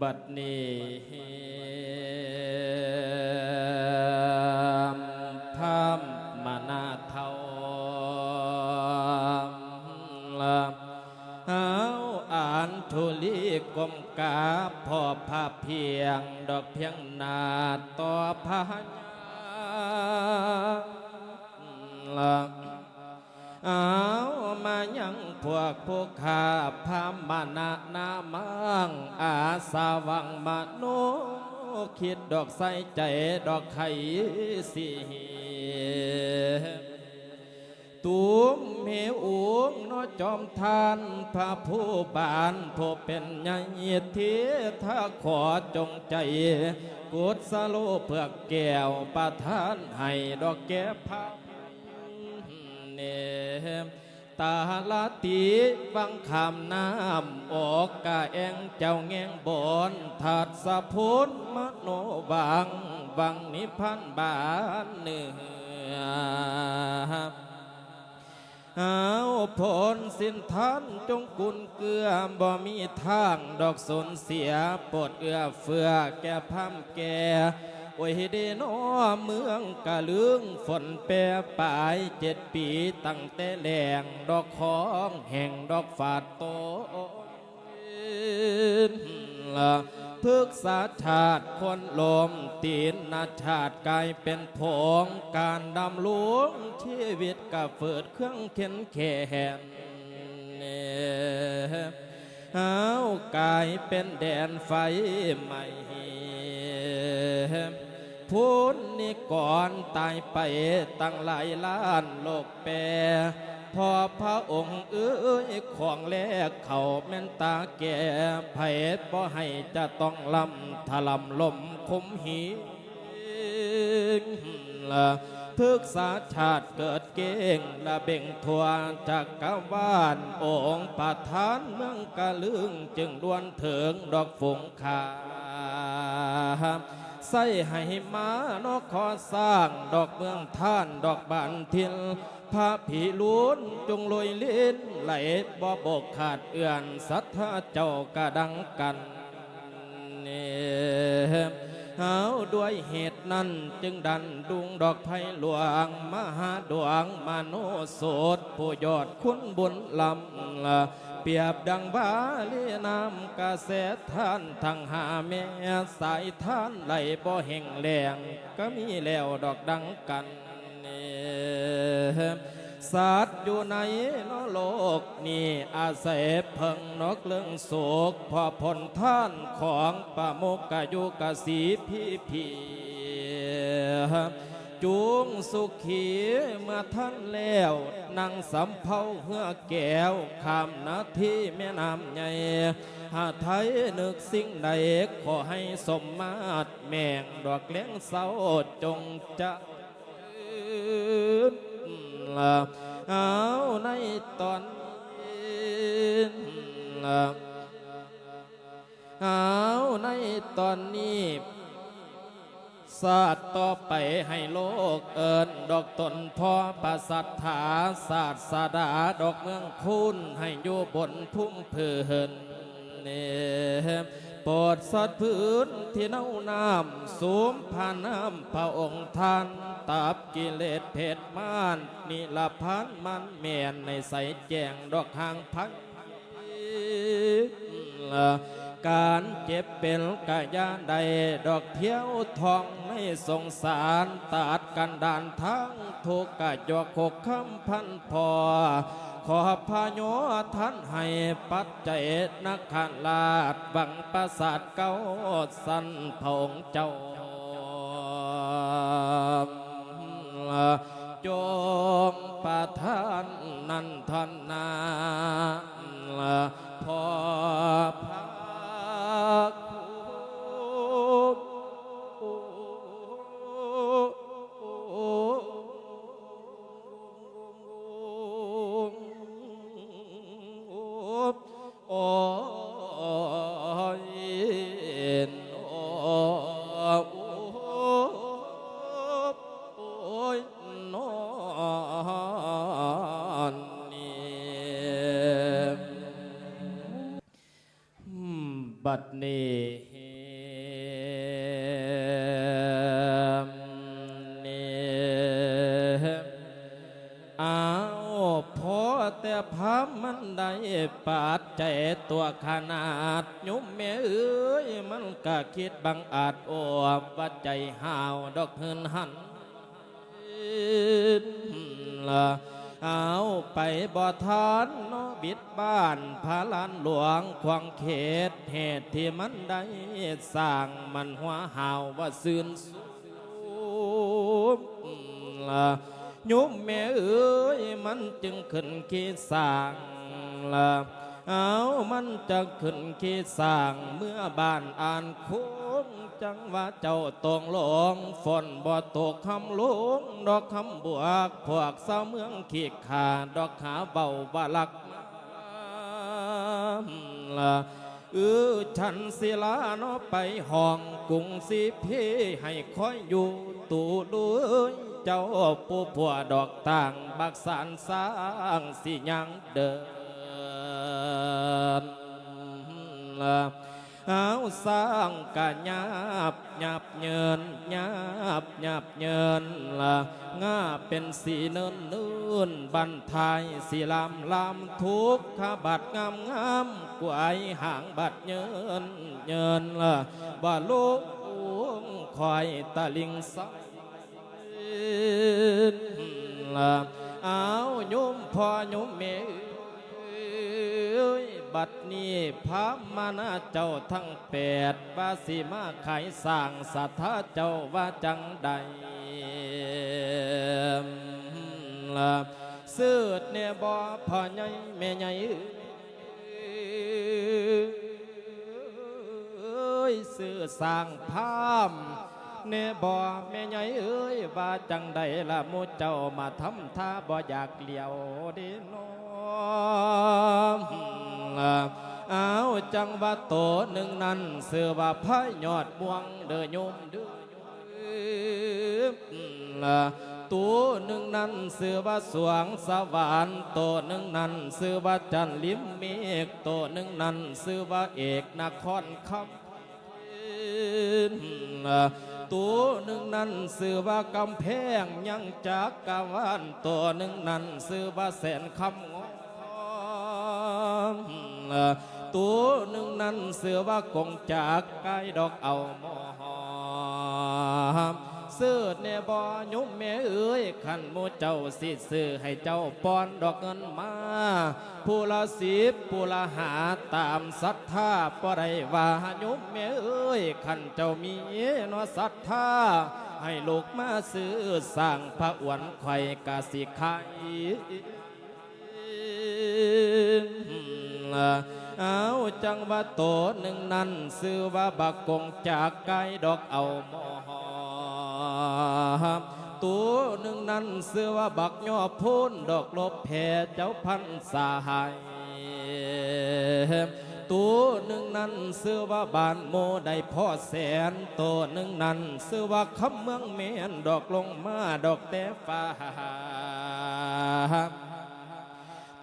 บัดนี้พามมานาเทาละเอาอ่านทุลีกมกาพอภาพเพียง ดอกเพียงนาต่อพญาละ เอามายังพวกผู้ข้าพามานานามังอาสาวังมโนคิดดอกใส่ใจดอกไข่สีตูมเมอุงนอจอมทานพระผู้บานผู้เป็นใหญ่ทีถ้าขอจงใจกุศโลเพื่อแก้วประทานให้ดอกแก้พา เนมตาลาตีวังคำน้ำออกกะแองเจ้าแงงบอนถัดสะพุนมโนวังวังนิพพันบานเนื้อเอาผลสินทันจงกุนเกลือบ่มีทางดอกสนเสียปรดเอื้อเฟือแก่พัมแก่ โอ้ยเดนอเมืองกะลึงฝนแปรปลายเจ็ดปีตั้งแต่แหลงดอกของแห่งดอกฝาดโตละพึกษาชาติคนลมตีนนาชาติกลายเป็นผงการดำลวงชีวิตกับเฟิดเครื่องเข็นแขนเอากลายเป็นแดนไฟใหม่ พูนนี่ก่อนตายไปตั้งหลายล้านโลกแปรพอพระองค์เอ้ยของแลกเขาแม่นตาแก่ไผ่บ่ให้จะต้องลำถลำลมคมหีละพึกษาชาติเกิดเก่งละเบ่งทวนจากกวานองค์ประธานเมืองกะลึงจึงดวนเถิงดอกฝงคา ใส่ให้มานอกขอสร้างดอกเมืองท่านดอกบานทิลพระผีล้วนจงลอยลิ้นไหลบ่บกขาดเอื่อนสัทธาเจ้ากระดังกันเนี่ เอาด้วยเหตุนั้นจึงดันดุงดอกไผ่หลวง มหาดวงมโนโสดผู้ยอดคุณบุญลำละเปรียบดังบาลีน้ำกระแสท่านทั้งหาแม่สายท่านไหลบ่แห่งแรงก็มีแล้วดอกดังกันเนี่ย สัตว์อยู่ในนโลกนี่อาศัยเพิ่งนกเรื่องโศกพอผลท่านของปะโมกกะยุกสีพี่พี่จุงสุขีเมื่อท่านแล้วนั่งสำเภาเฮือแก้วคำนาที่แม่น้ำใหญ่หาไทยนึกสิ่งใดขอให้สมมาตรแม่งดอกเลี้ยงเศร้าจงจะ เอาในตอนนี้เอาในตอนนี้ศาสตร์ต่อไปให้โลกเอิญดอกตนพ่อประสัทธาศาสตร์สาดาดอกเมืองคุณให้อยู่บนพุ่มเพื่อนเนี่ยปรดสัตว์พื้นที่เน่าน้ำสูมผ่านน้ำพระองค์ท่านตับกิเลส เพศมานนิลพันมันเมียนในใสแจงดอกหางพักการเจ็บเป็นกายาใดดอกเที่ยวทองในสงสารตัดกันดานทั้งทุกกะยกหกคำพันพอ ขอพาโยท่านให้ปัจเจนักขันลาดบังประสาทเก้าสันพงเจ้า จ บัดนี้นี่เอาพอแต่พามันได้ปาดใจตัวขนาดยุมแม่เอ้ยมันก็คิดบังอาจโอบว่าใจหาวดอกเฮินหันละ เอาไปบ่ทานเนาะบิดบ้านพระลานหลวงควางเขตเหตุที่มันได้สร้างมันหัวหาวว่าซื่นสูบละยุมแม่เอ้ยมันจึงขึ้นขี้สร้างละเอามันจะขึ้นขี้สร้างเมื่อบ้านอ่านค้ จังว่าเจ้าตรงหลงฝนบ่ตกคำหลงดอกคำบวก พวกสาวเมืองขีดขาดดอกขาเบาบาลักมาละเออฉันศิลาเนาะไปห้องกรุงสิพี่ให้คอยอยู่ตูด้วยเจ้าผู้ผัวดอกต่างบักสารสร้างสิยังเดิน เอาสร้างกะหยาบหยาบเยินหยาบหยาบเยินละงาเป็นสีเนินนื่นบันทายสีลำลำทุกขบัดงามงามกวายห่างบัดเยินเยินละบ่ลูกคอยตะลิงสังละเอายุมพ่อยุมเมเอ้ย บัดนี้พระมานาเจ้าทั้งแปดว่าสิมาขายสร้างสัทธาเจ้าว่าจังใดละเสือดเนี่ยบ่พ่อใหญ่แม่ใหญ่เอ้ยสือสร้างพามเนบ่แม่ใหญ่เอ้ยว่าจังใดละมูเจ้ามาทำท่าบ่อยากเลี้ยวเดินอ เอาจังว่าโตหนึ่งนั้นเสือว่าพายยอดบวงเดือโยมเดือตัวหนึ่งนั้นเสือว่าสวงสวรรค์โตหนึ่งนั้นเสือว่าจันลิมเมฆโตหนึ่งนั้นเสือว่าเอกนครคำตัวหนึ่งนั้นสื่อว่ากำแพงยังจากกะวานตัวหนึ่งนั้นสื่อว่าแสนคำ ตัวหนึ่งนั้นเสือว่ากงจากกายดอกเอาหมอหอมซื้อเนบอยุมแม่เอ้ยขันหมูเจ้าสิซื้อให้เจ้าปอนดอกเงินมาผู้ละสิบผู้ละหาตามศรัทธาบ่ได้ว่ายุมแม่เอ้ยขันเจ้ามีเนอศรัทธาให้ลูกมาซื้อสร้างพระอวนไข่กาสิขาย เอาจังว่าโตหนึ่งนั้นซื้อว่าบักกงจากไกลดอกเอาหมอหอมตัวหนึ่งนั้นเสื้อว่าบักยอพูนดอกลบแผ่เจ้าพันสาหายตัวหนึ่งนั้นเสื้อว่าบานโมได้พ่อแสนตัวหนึ่งนั้นเสื้อว่าคำเมืองเมียนดอกลงมาดอกแต่ฟ้า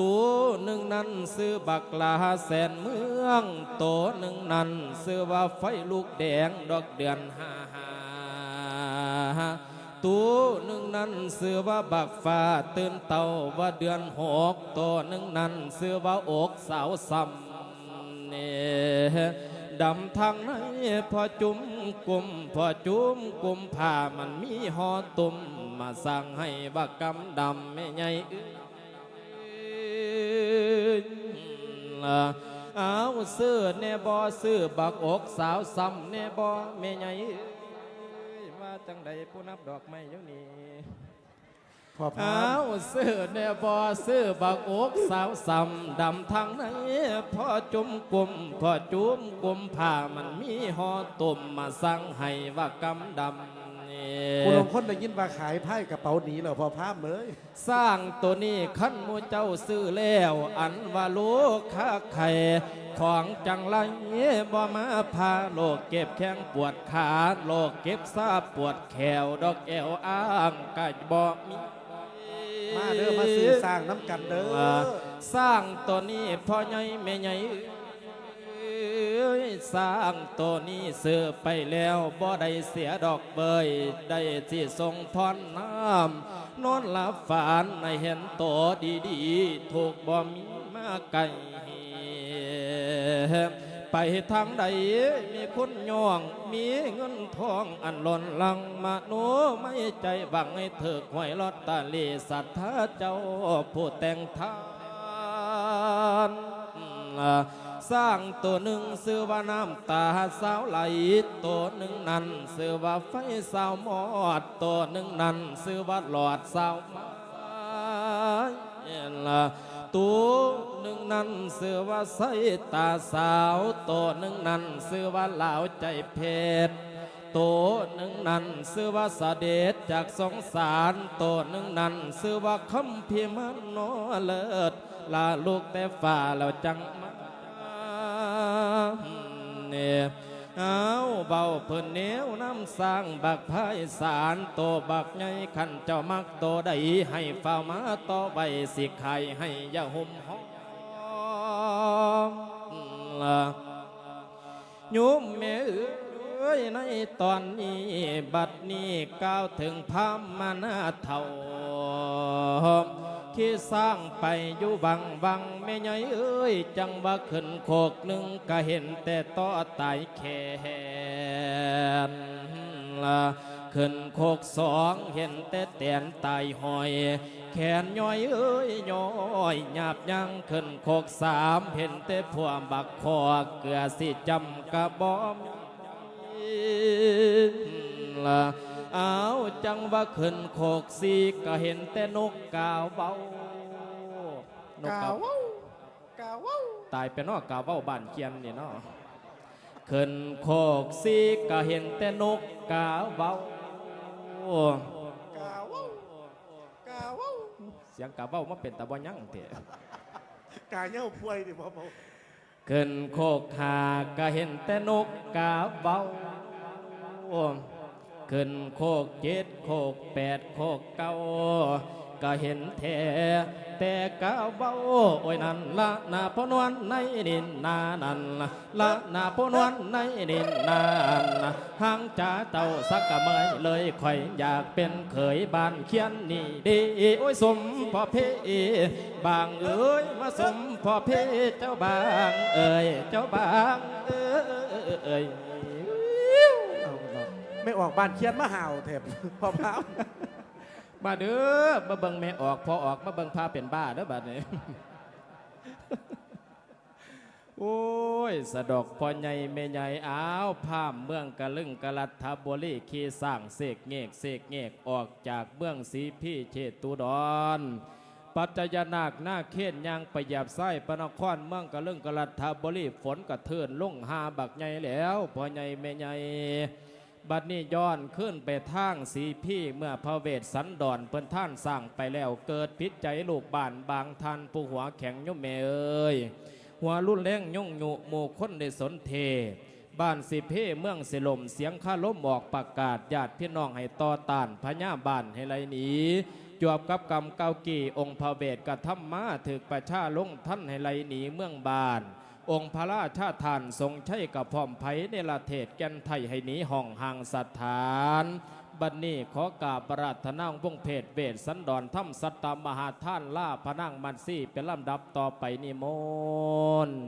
ตัวหนึ่งนั้นซื้อบักลาแสนเมืองตัวหนึ่งนั้นซื้อว่าไฟลูกแดงดอกเดือนห้าตัวหนึ่งนั้นซื้อว่าบักฟ้าตื่นเต่าว่าเดือนหกตัวหนึ่งนั้นซื้อว่าอกสาวซ้ำเนี่ยดำทางไหนพอจุ้มกลุ่มพอจุ้มกลุ่มผ้ามันมีหอตุ่มมาสั่งให้บักกำดำไม่ใหญ่ ละเอาซื้อเนบอซื้อบักอกสาวซ้ำเนบอแม่ใหญ่เอ้ยว่าจังใดผู้นับดอกไม้อยู่นี่พอพาเอาซื้อเนบอซื้อบักอกสาวซ้ำดำทางไหนพอจุ่มกลุ่มพอจุ่มกลุ่มผ้ามันมีห่อตุ่มมาสั่งให้ว่ากำดำนี่ คุณลงคนได้ยินว่าขายไพ่กระเป๋าหนีเหรอพอพามเลยสร้างตัวนี้ขั้นหมูเจ้าซื้อแล้ว อันว่าลูกค้าไข่ของจังไรบ่มาพาโลกเก็บแข้งปวดขาโลกเก็บซาปวดแขวดอกแอวอ้างก็บ่มีมาเด้อมาซื้อสร้างน้ำกันเด้อว่าสร้างตัวนี้พ่อใหญ่แม่ใหญ่เอ้ ยสร้างตัวนี้ซื้อไปแล้วบ่ได้เสียดอกเบย ได้สิทรงทอนน้ำนอนหลับฝันในเห็นตัวดีๆ ถูกบ่มีมาไกลไปทางใดมีคุณย่อง มีเงินทองอันล้นลังมาโนไม่ใจหวังให้เถิกหวยลอตตอรี่สัทธาเจ้าผู้แต่งทาน สร้างตัวหนึ่งซื้อว่าน้ำตาสาวไหลตัวหนึ่งนั้นซื้อว่าไฟสาวมอดตัวหนึ่งนั้นซื้อว่าหลอดสาวไม้ละตัวหนึ่งนั้นเสือว่าใสตาสาวตัวหนึ่งนั้นเสือว่าเหลาใจเพชรตัวหนึ่งนั้นเสือว่าเสด็จจากสงสารตัวหนึ่งนั้นเสือว่าคำพิมันโนเลิศลาลูกแต่ฝ่าแล้วจังม เนี่ยเอาเบาเพิ่นเหนียวน้ำสร้างบักพายสารโตบักใหญ่ขันเจ้ามักโตได้ให้เฝ้ามาต่อใบสิไข่ให้ยาหุ่มหอมละโยมแม่เอ้ยในตอนนี้บัดนี้ก้าวถึงพามมานาเท่า ที่สร้างไปอยู่บังบังแม่ใหญ่เอ้ย จังว่าขึ้นโคกหนึ่งก็เห็นแต่ต่อตายแขนละขึ้นโคกสองเห็นแต่แตนตายหอย แขนย้อยเอ้ยย้อยหยาบยังขึ้นโคกสามเห็นแต่พวงบักคอเกลือสิจำกระบอมละ อาจังว่าขึ้นโคกสีก็เห็นแต่นกกาวเบานกกาวกาว้าวตายไปเนอกกาวเบาบ้านเกียนนี่เนาะขึ้นโคกสีก็เห็นแต่นกกาวเบากาว้าวกาว้าวเสียงกาวเบามาเป็นตะบ่ยั่งเถอะกาเน่าป่วยดิพ่อพ่อขึ้นโคกหาก็เห็นแต่นกกาวเบา ขึ้นโคกเจ็ดโคกแปดโคกเก้าก็เห็นแท้แต่กาวเบาโอ้ยนั่นละนาพนวนในดินนานั่นละละนาพนวนในดินนานนะหางจ่าเต่าสักกะเมยเลยข่อยอยากเป็นเขยบ้านเขียนนี่ดีโอ้ยสมพ่อเพบางเอ้ยมาสมพ่อเพเจ้าบางเอ้ยเจ้าบางเอ้ย ไม่ออกบ้านเคียนมาห่าวแถบพ่อพามมาเด้อมาเบิ่งแม่ออก พอออกมาเบิ่งพาเป็นบ้าเด้อบัดนี้โอ้ย สะดอกพอใหญ่แม่ใหญ่อ้าวพามเมืองกะลึงกะลัดทบุรีขี่สร้างเสกเงกเสกเงกออกจากเมืองสีพี่เชตุดรปัจจยนาคหน้าเขนยางไปหยาบไส้ปนครเมืองกะลึงกะลัดทบุรีฝนกระเทือนลุ่งหาบักใหญ่แล้วพอใหญ่แม่ใหญ่ บัดนี้ย้อนขึ้นไปทางสีพี่เมื่อพระเวสสันดรเพิ่นท่านสร้างไปแล้วเกิดพิษใจลูกบ้านบางทันผู้หัวแข็งยุ่มแม่เอ้ยหัวรุ่นแรงยุ่งหยุหมู่คนได้สนเท บ้านสิเพเมืองสิลมเสียงข้าล้มออกประกาศญาติพี่น้องให้ต่อต้านพญาบ้านให้ไรหนีจวบกับกรรมเก้ากี่องค์พระเวทกระทำมาถึกประชาลงท่านให้ไรหนีเมืองบาน องค์พระราชาทานทรงใช้กับพร้อมไผในละเทศแก่นไทยให้หนีห้องห่างสถานบัดนนี้ขอกราบปรารถนาวงเพศเวสสันดอนถ้ำสัตตมหาท่านล่าพนังมันซี่เป็นลำดับต่อไปนิมนต์